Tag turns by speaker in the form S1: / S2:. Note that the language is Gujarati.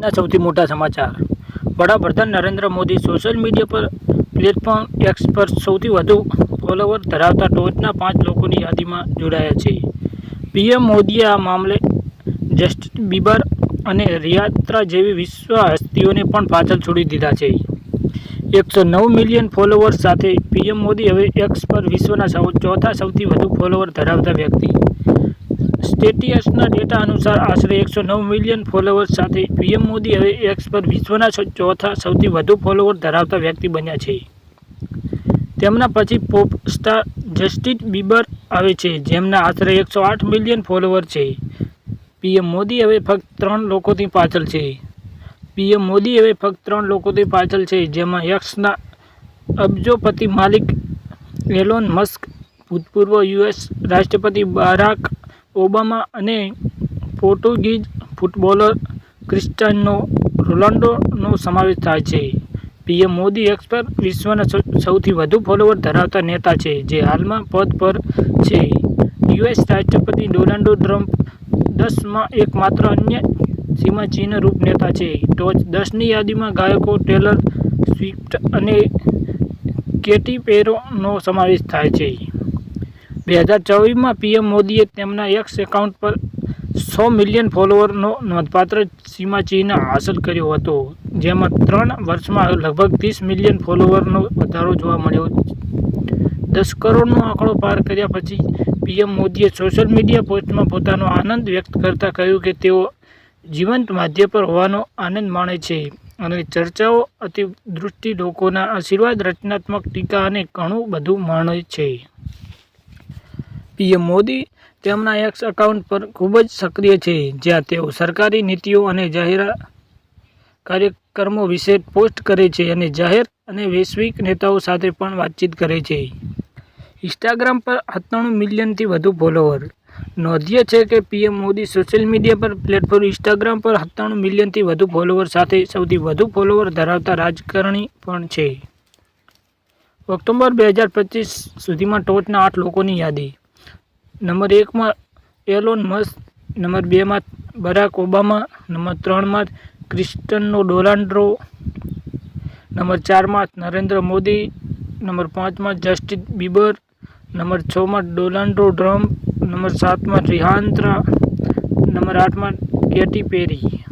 S1: ના સૌથી મોટા સમાચાર. વડાપ્રધાન નરેન્દ્ર મોદી સોશિયલ મીડિયા પર પ્લેટફોર્મ એક્સ પર સૌથી વધુ ફોલોવર ધરાવતા ટોચના પાંચ લોકોની યાદીમાં જોડાયા છે. પીએમ મોદીએ આ મામલે જસ્ટિન બીબર અને રિયાત્રા જેવી વિશ્વ હસ્તીઓને પણ પાછળ છોડી દીધા છે. એકસો નવ મિલિયન ફોલોવર્સ સાથે પીએમ મોદી હવે એક્સ પર વિશ્વના ચોથા સૌથી વધુ ફોલોવર ધરાવતા વ્યક્તિ. સ્ટેટિયસના ડેટા અનુસાર આશરે એકસો નવ મિલિયન ફોલોવર્સ સાથે પીએમ મોદી હવે એક્સ પર વિશ્વના ચોથા સૌથી વધુ ફોલોવર ધરાવતા વ્યક્તિ બન્યા છે. તેમના પછી પોપ સ્ટાર જસ્ટિન બીબર આવે છે, જેમના આશરે એકસો આઠ મિલિયન ફોલોવર છે. પીએમ મોદી હવે ફક્ત ત્રણ લોકોથી પાછળ છે. પીએમ મોદી હવે ફક્ત ત્રણ લોકોથી પાછળ છે, જેમાં એક્સના અબજોપતિ માલિક એલોન મસ્ક ભૂતપૂર્વ યુએસ રાષ્ટ્રપતિ બારાક ઓબામા અને પોર્ટુગીઝ ફૂટબોલર ક્રિસ્ટાનો રોનાલ્ડોનો સમાવેશ થાય છે. પીએમ મોદી એક્સ વિશ્વના સૌથી વધુ ફોલોવર ધરાવતા નેતા છે, જે હાલમાં પદ પર છે. યુએસ રાષ્ટ્રપતિ ડોનાલ્ડો ટ્રમ્પ દસમાં એકમાત્ર અન્ય સીમાચિહ્ન રૂપ નેતા છે. ટોચ દસની યાદીમાં ગાયકો ટેલર સ્વિફ્ટ અને કેટી પેરોનો સમાવેશ થાય છે. બે હજાર ચોવીસમાં પીએમ મોદીએ તેમના એક્સ એકાઉન્ટ પર સો મિલિયન ફોલોવરનો નોંધપાત્ર સીમાચિહ્ન હાંસલ કર્યો હતો, જેમાં ત્રણ વર્ષમાં લગભગ ત્રીસ મિલિયન ફોલોવરનો વધારો જોવા મળ્યો. દસ કરોડનો આંકડો પાર કર્યા પછી પીએમ મોદીએ સોશિયલ મીડિયા પોસ્ટમાં પોતાનો આનંદ વ્યક્ત કરતા કહ્યું કે તેઓ જીવંત માધ્ય પર હોવાનો આનંદ માણે છે અને ચર્ચાઓ અતિદૃષ્ટિ લોકોના આશીર્વાદ રચનાત્મક ટીકા અને ઘણું બધું માણે છે. પીએમ મોદી તેમના એક્સ એકાઉન્ટ પર ખૂબ જ સક્રિય છે, જ્યાં તેઓ સરકારી નીતિઓ અને જાહેર કાર્યક્રમો વિશે પોસ્ટ કરે છે અને જાહેર અને વૈશ્વિક નેતાઓ સાથે પણ વાતચીત કરે છે. ઇન્સ્ટાગ્રામ પર સત્તાણું મિલિયનથી વધુ ફોલોવર નોંધ્ય છે કે પીએમ મોદી સોશિયલ મીડિયા પર પ્લેટફોર્મ ઇન્સ્ટાગ્રામ પર સત્તાણું મિલિયનથી વધુ ફોલોવર સાથે સૌથી વધુ ફોલોવર ધરાવતા રાજકારણી પણ છે. ઓક્ટોબર બે હજાર પચીસ સુધીમાં ટોચના આઠ લોકોની યાદી. નંબર એકમાં એલોન મસ્ક, નંબર બેમાં બરાક ઓબામા, નંબર ત્રણમાં ક્રિસ્ટનો ડોનાલ્ડો નંબર ચારમાં નરેન્દ્ર મોદી, નંબર પાંચમાં જસ્ટિન બીબર, નંબર છમાં ડોનાલ્ડો ટ્રમ્પ, નંબર સાતમાં રિહાન્ત્રા નંબર આઠમાં કેટી પેરી.